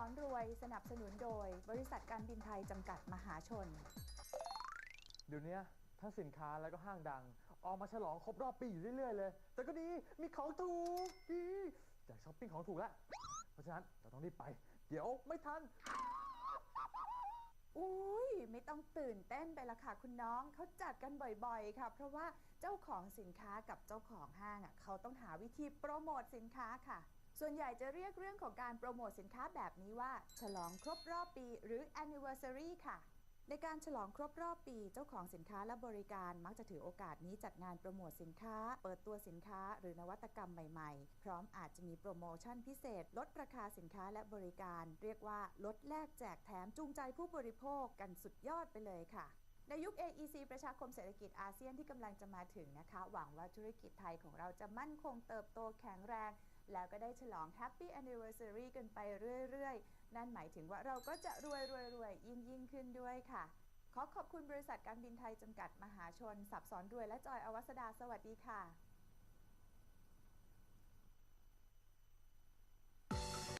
้อนรวยสนับสนุนโดย บริษัทการบินไทยจำกัดมหาชน เดี๋ยวนี้ทั้งสินค้าแล้วก็ห้างดัง ออกมาฉลองครบรอบปีอยู่เรื่อยๆเลย แต่ก็ดีมีของถูกดีอยากช้อปปิ้งของถูกแล้วเพราะฉะนั้นเราต้องรีบไป เดี๋ยวไม่ทัน อุ้ยไม่ต้องตื่นเต้นไปละค่ะคุณน้องเขาจัดกันบ่อยๆ ค่ะ เพราะว่าเจ้าของสินค้ากับเจ้าของห้างอะเขาต้องหาวิธีโปรโมทสินค้าค่ะ ส่วนใหญ่จะเรียกเรื่องของการโปรโมทสินค้าแบบนี้ว่า ฉลองครบรอบปีหรือ anniversary ค่ะ ในการฉลองครบรอบปี เจ้าของสินค้าและบริการมักจะถือโอกาสนี้จัดงานโปรโมทสินค้า เปิดตัวสินค้าหรือนวัตกรรมใหม่ๆ พร้อมอาจจะมีโปรโมชั่นพิเศษ ลดราคาสินค้าและบริการ เรียกว่าลดแลกแจกแถมจูงใจผู้บริโภคกันสุดยอดไปเลยค่ะในยุค AEC ประชาคมเศรษฐกิจอาเซียนที่กำลังจะมาถึงนะคะ หวังว่าธุรกิจไทยของเราจะมั่นคงเติบโตแข็งแรง แล้วก็ได้ฉลอง Happy Anniversary กันไปเรื่อยๆ นั่นหมายถึงว่าเราก็จะรวยรวยรวยยิ่งยิ่งขึ้นด้วยค่ะ ขอขอบคุณบริษัทการบินไทยจำกัดมหาชน สับสอนรวยและจอยอวัสดาสวัสดีค่ะ